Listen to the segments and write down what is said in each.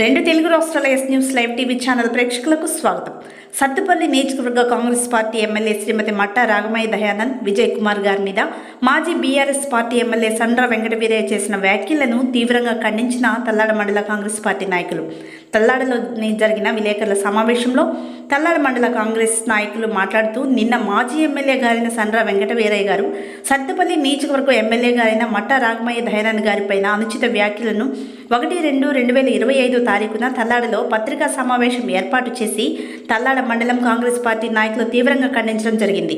రెండు తెలుగు రాష్ట్రాల S news live TV channel ప్రేక్షకులకు స్వాగతం. సత్తుపల్లి నియోజకవర్గ Congress party MLA Shrimati Matta Ragamayya Dayanand Vijay Kumar గారి మీద మాజీ BRS party MLA Sandra Venkataveeraiah చేసిన వ్యాఖ్యలను తీవ్రంగా ఖండించిన తల్లాడ మండల కాంగ్రెస్ పార్టీ నాయకులు. తల్లాడలో జరిగిన విలేకరుల సమావేశంలో తల్లాడ మండల కాంగ్రెస్ నాయకులు మాట్లాడుతూ నిన్న మాజీ ఎమ్మెల్యే గారైన సండ్ర వెంకటవీరయ్య గారు సత్తుపల్లి నియోజకవర్గ ఎమ్మెల్యే గారైన మట్టా రాగమయ్య దయానంద్ గారిపైన అనుచిత వ్యాఖ్యలను ఒకటి రెండు రెండు వేల ఇరవై ఐదు తారీఖున తల్లాడలో పత్రికా సమావేశం ఏర్పాటు చేసి తల్లాడ మండలం కాంగ్రెస్ పార్టీ నాయకులు తీవ్రంగా ఖండించడం జరిగింది.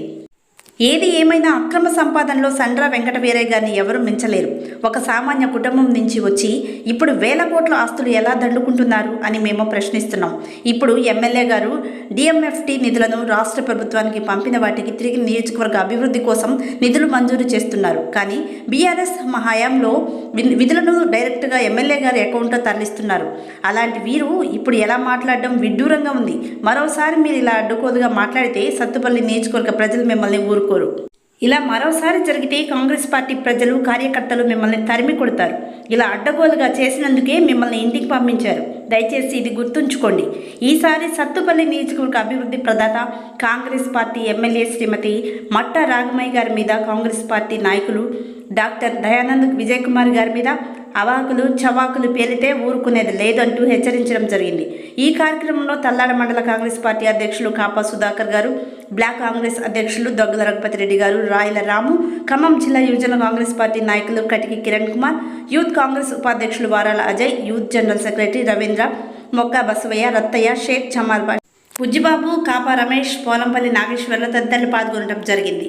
ఏది ఏమైనా అక్రమ సంపాదనలో సండ్ర వెంకట వీరయ్య గారిని ఎవరూ మించలేరు. ఒక సామాన్య కుటుంబం నుంచి వచ్చి ఇప్పుడు వేల కోట్ల ఆస్తులు ఎలా దండుకుంటున్నారు అని మేము ప్రశ్నిస్తున్నాం. ఇప్పుడు ఎమ్మెల్యే గారు డిఎంఎఫ్టి నిధులను రాష్ట్ర ప్రభుత్వానికి పంపిన వాటికి తిరిగి నియోజకవర్గ అభివృద్ధి కోసం నిధులు మంజూరు చేస్తున్నారు. కానీ బీఆర్ఎస్ మా హయాంలో విధులను డైరెక్ట్గా ఎమ్మెల్యే గారి అకౌంట్లో తరలిస్తున్నారు. అలాంటి వీరు ఇప్పుడు ఎలా మాట్లాడడం విడ్డూరంగా ఉంది. మరోసారి మీరు ఇలా అడ్డుకోదుగా మాట్లాడితే సత్తుపల్లి నియోజకవర్గ ప్రజలు మిమ్మల్ని ఊరు ఊరుకోరు ఇలా మరోసారి జరిగితే కాంగ్రెస్ పార్టీ ప్రజలు కార్యకర్తలు మిమ్మల్ని తరిమి కొడతారు. ఇలా అడ్డగోలుగా చేసినందుకే మిమ్మల్ని ఇంటికి పంపించారు. దయచేసి ఇది గుర్తుంచుకోండి. ఈసారి సత్తుపల్లి నియోజకవర్గ అభివృద్ధి ప్రదాత Congress party MLA Shrimati Matta Ragamayya గారి మీద కాంగ్రెస్ పార్టీ నాయకులు డాక్టర్ దయానంద్ విజయ్ కుమార్ గారి మీద అవాకులు చవాకులు పేలితే ఊరుకునేది లేదంటూ హెచ్చరించడం జరిగింది. ఈ కార్యక్రమంలో తల్లాడ మండల కాంగ్రెస్ పార్టీ అధ్యక్షులు కాపా సుధాకర్ గారు బ్లాక్ కాంగ్రెస్ అధ్యక్షులు దొగ్గల రఘుపతి రెడ్డి గారు రాయల రాము ఖమ్మం జిల్లా యువజన కాంగ్రెస్ పార్టీ నాయకులు కటికి కిరణ్ కుమార్ యూత్ కాంగ్రెస్ ఉపాధ్యక్షులు Varala Ajay youth general secretary Ravindra Mokka Basavaiah Rattaiah Sheikh చమాల్ Bujjibabu కాపా రమేష్ పోలంపల్లి నాగేశ్వర్లు తదితరులు పాల్గొనడం జరిగింది.